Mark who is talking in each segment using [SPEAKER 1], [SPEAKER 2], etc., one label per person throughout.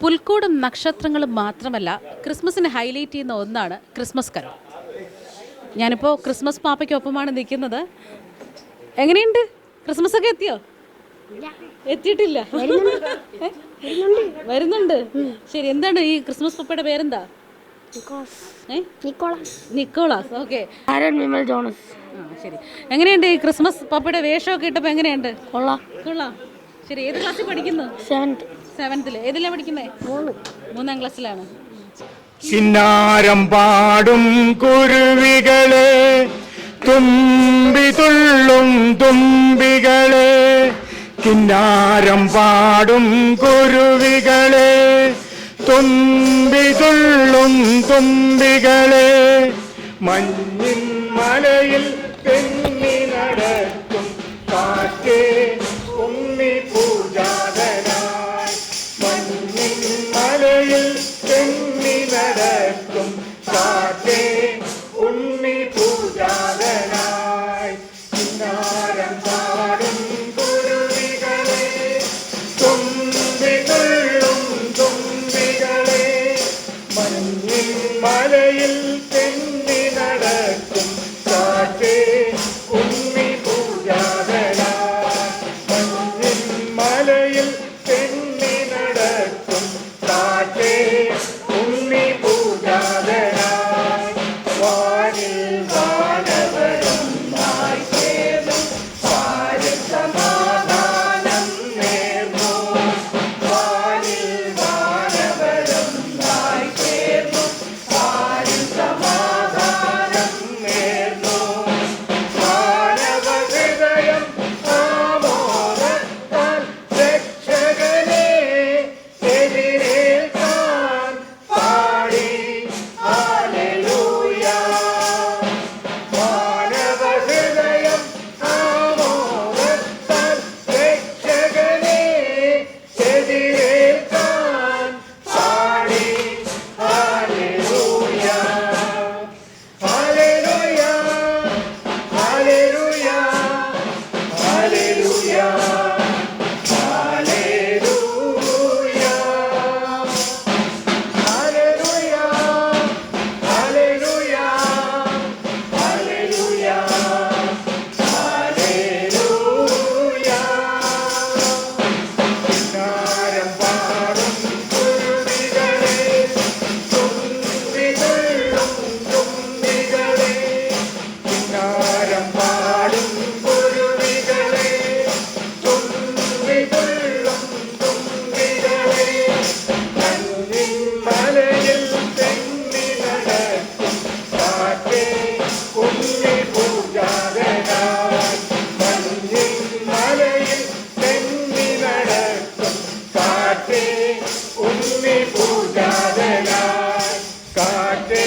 [SPEAKER 1] പുൽക്കൂടും നക്ഷത്രങ്ങളും മാത്രമല്ല ക്രിസ്മസിനെ ഹൈലൈറ്റ് ചെയ്യുന്ന ഒന്നാണ് ക്രിസ്മസ് കരോൾ ഞാനിപ്പോൾ ക്രിസ്മസ് പാപ്പയ്ക്കൊപ്പമാണ് നിൽക്കുന്നത്. എങ്ങനെയുണ്ട്? ക്രിസ്മസ് ഒക്കെ എത്തിയോ? എത്തിയിട്ടില്ല? വരുന്നുണ്ട്. ശരി എന്താണ് ഈ ക്രിസ്മസ് പപ്പയുടെ പേരെന്താ? നിക്കോളാസ്. ഓക്കെ.
[SPEAKER 2] ജോണസ്.
[SPEAKER 1] ശരി. എങ്ങനെയുണ്ട് ഈ ക്രിസ്മസ് പപ്പയുടെ വേഷമൊക്കെ ഇട്ടപ്പോൾ എങ്ങനെയുണ്ട്?
[SPEAKER 2] കൊള്ളാം.
[SPEAKER 1] കൊള്ളാം. ശരി ഏത് ക്ലാസ്സിൽ പഠിക്കുന്നു?
[SPEAKER 2] സെവൻത്ത്
[SPEAKER 1] സെവൻത്തിൽ ഏതിലാണ് പഠിക്കുന്നത്
[SPEAKER 2] മൂന്ന്.
[SPEAKER 1] മൂന്നാം ക്ലാസ്സിലാണ്.
[SPEAKER 3] കിന്നാരം പാടും കുരുവികളെ തുമ്പി തുള്ളും തുമ്പികളെ. കിന്നാരം പാടും കുരുവികളെ തുമ്പി തുള്ളും തുമ്പികളെ. മഞ്ഞിൻ മലയിൽ തെന്നി aleluya.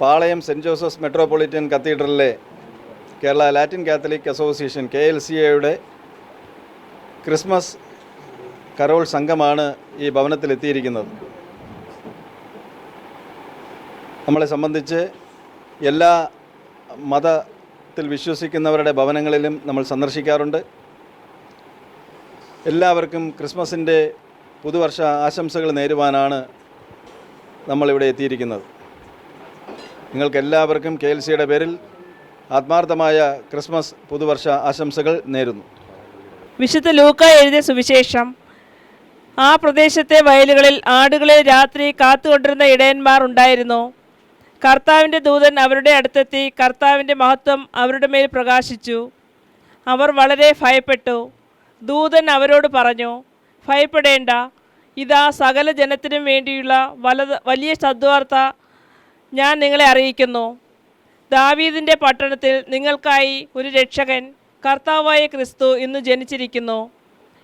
[SPEAKER 4] Palayam Saint Joseph's Metropolitan കത്തീഡ്രലിലെ Kerala Latin Catholic Association K L C എയുടെ ക്രിസ്മസ് കരോൾ സംഘമാണ് ഈ ഭവനത്തിലെത്തിയിരിക്കുന്നത് നമ്മളെ സംബന്ധിച്ച് എല്ലാ മതത്തിൽ വിശ്വസിക്കുന്നവരുടെ ഭവനങ്ങളിലും നമ്മൾ സന്ദർശിക്കാറുണ്ട്. എല്ലാവർക്കും ക്രിസ്മസിന്റെ പുതുവർഷ ആശംസകൾ നേരുവാനാണ് നമ്മളിവിടെ എത്തിയിരിക്കുന്നത്. നിങ്ങൾക്കെല്ലാവർക്കും കെ എൽ സിയുടെ പേരിൽ ആത്മാർത്ഥമായ ക്രിസ്മസ് പുതുവർഷ ആശംസകൾ നേരുന്നു.
[SPEAKER 5] വിശുദ്ധ ലൂക്ക എഴുതിയ സുവിശേഷം ആ പ്രദേശത്തെ വയലുകളിൽ ആടുകളെ രാത്രി കാത്തുകൊണ്ടിരുന്ന ഇടയന്മാർ ഉണ്ടായിരുന്നു. കർത്താവിന്റെ ദൂതൻ അവരുടെ അടുത്തെത്തി കർത്താവിന്റെ മഹത്വം അവരുടെ മേൽ പ്രകാശിച്ചു. അവർ വളരെ ഭയപ്പെട്ടു. ദൂതൻ അവരോട് പറഞ്ഞു ഭയപ്പെടേണ്ട. ഇതാ സകല ജനത്തിനും വേണ്ടിയുള്ള വലത് വലിയ സദ്വാർത്ത ഞാൻ നിങ്ങളെ അറിയിക്കുന്നു. ദാവീദിന്റെ പട്ടണത്തിൽ നിങ്ങൾക്കായി ഒരു രക്ഷകൻ കർത്താവായ ക്രിസ്തു ഇന്ന് ജനിച്ചിരിക്കുന്നു.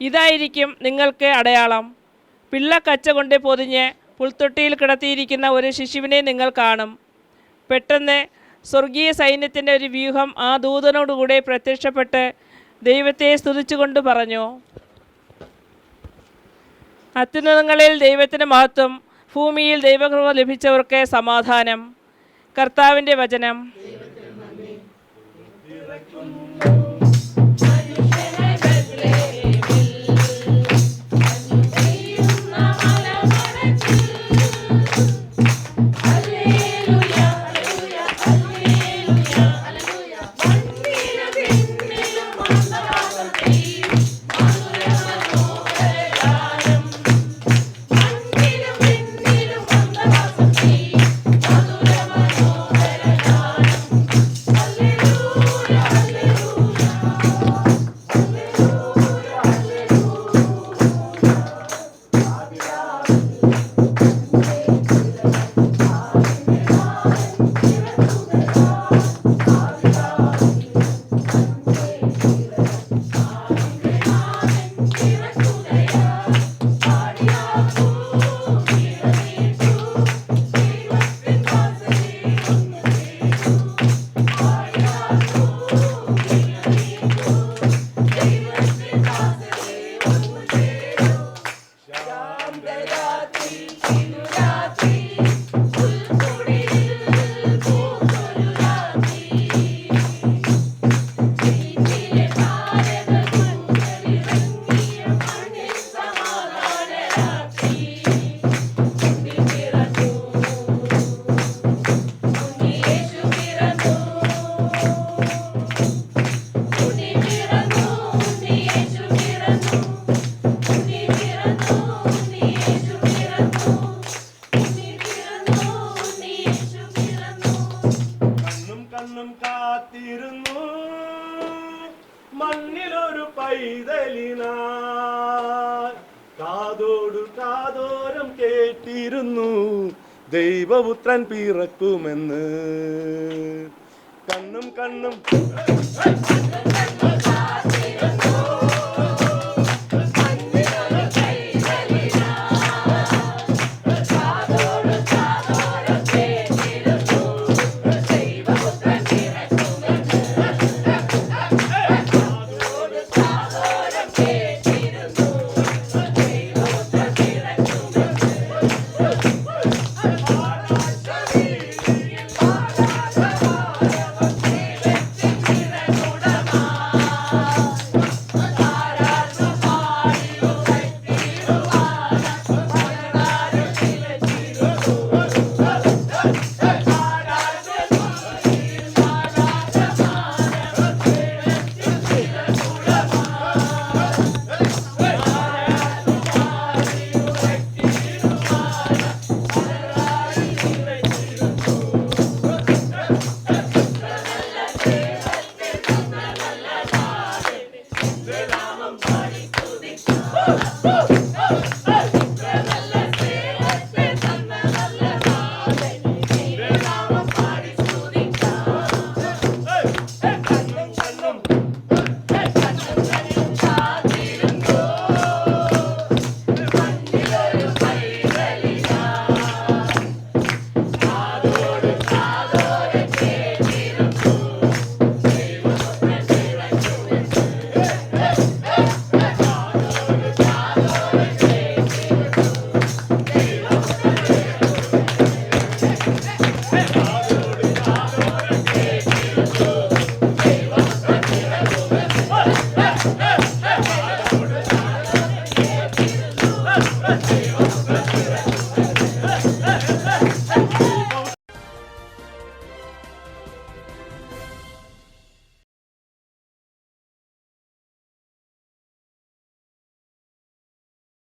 [SPEAKER 5] ഇതായിരിക്കും നിങ്ങൾക്ക് അടയാളം. പിള്ള കച്ച കൊണ്ട് പൊതിഞ്ഞ് പുൽത്തൊട്ടിയിൽ കിടത്തിയിരിക്കുന്ന ഒരു ശിശുവിനെ നിങ്ങൾ കാണും. പെട്ടെന്ന് സ്വർഗീയ സൈന്യത്തിന്റെ ഒരു വ്യൂഹം ആ ദൂതനോടുകൂടെ പ്രത്യക്ഷപ്പെട്ട് ദൈവത്തെ സ്തുതിച്ചുകൊണ്ട് പറഞ്ഞു. അത്യുന്നതങ്ങളിൽ ദൈവത്തിന് മഹത്വം ഭൂമിയിൽ ദൈവകൃപ ലഭിച്ചവർക്ക് സമാധാനം. കർത്താവിന്റെ വചനം.
[SPEAKER 3] ദൈവപുത്രൻ പിറക്കുമെന്ന് കണ്ണും കണ്ണും Bye.